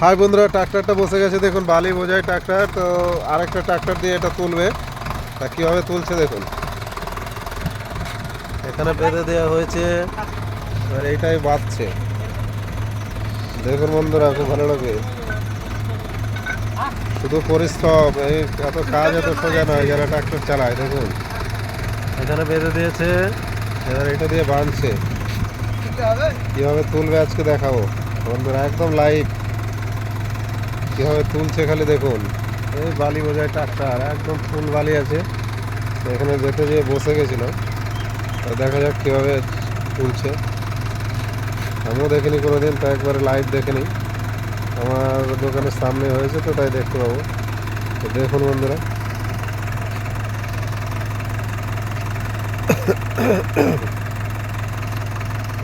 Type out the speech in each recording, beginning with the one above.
High বন্ধুরা, ট্রাক্টরটা বসে গেছে দেখুন, বালি বোঝায় ট্রাক্টর, তো আরেকটা ট্রাক্টর দিয়ে এটা তুলবে। তা কীভাবে তুলছে দেখুন। এখানে বেঁধে দেওয়া হয়েছে আর এইটাই বাঁধছে। দেখুন বন্ধুরা, খুব ভালো লাগে শুধু পরিশ্রম, এই এত কাজ, এত সোজা নয়, যারা ট্রাক্টর চালায়, দেখুন। এখানে বেঁধে দিয়েছে, এবার এটা দিয়ে বাঁধছে। কীভাবে তুলবে আজকে দেখাবো। বন্ধুরা, একদম লাইভ কীভাবে তুলছে খালি দেখুন। এই বালি বোঝায় ট্রাক্টর, একদম ফুল বালি আছে। তো এখানে যেতে যেয়ে বসে গেছিল দেখা যাক কীভাবে তুলছে। আমিও দেখিনি কোনো দিন তো একবারে লাইভ দেখিনি। আমার দোকানের সামনে হয়েছে তো, তাই দেখতে পাবো। তো দেখুন বন্ধুরা।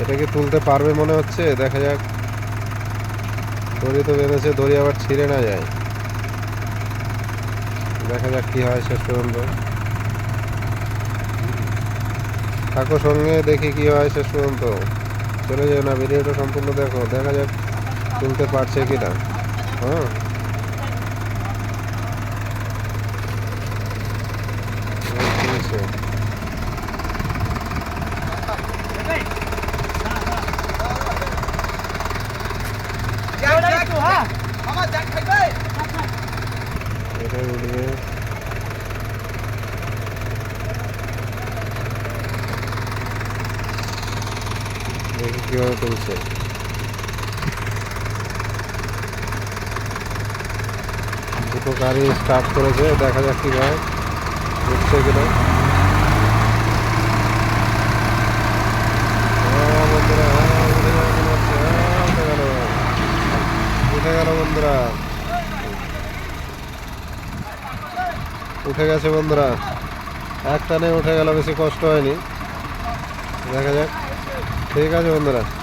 এটা কি তুলতে পারবে মনে হচ্ছে? দেখা যাক। দড়ি তো বেঁধেছে, দড়ি আবার ছিঁড়ে না যায়। দেখা যাক কি হয় শেষ পর্যন্ত। থাকো সঙ্গে দেখি কি হয় শেষ পর্যন্ত। চলে যায় না, ভিডিওটা সম্পূর্ণ দেখো, দেখা যাক তুলতে পারছে কি না হ্যাঁ এই তুলছে। এটা উঠবে কীভাবে দুটো গাড়ি স্টার্ট করেছে, দেখা যাক কি হয়। উঠছে বন্ধুরা গেল গেল বন্ধুরা উঠে গেছে বন্ধুরা। এক টানে উঠে গেল, বেশি কষ্ট হয়নি। দেখা যাক। ঠিক আছে বন্ধুরা।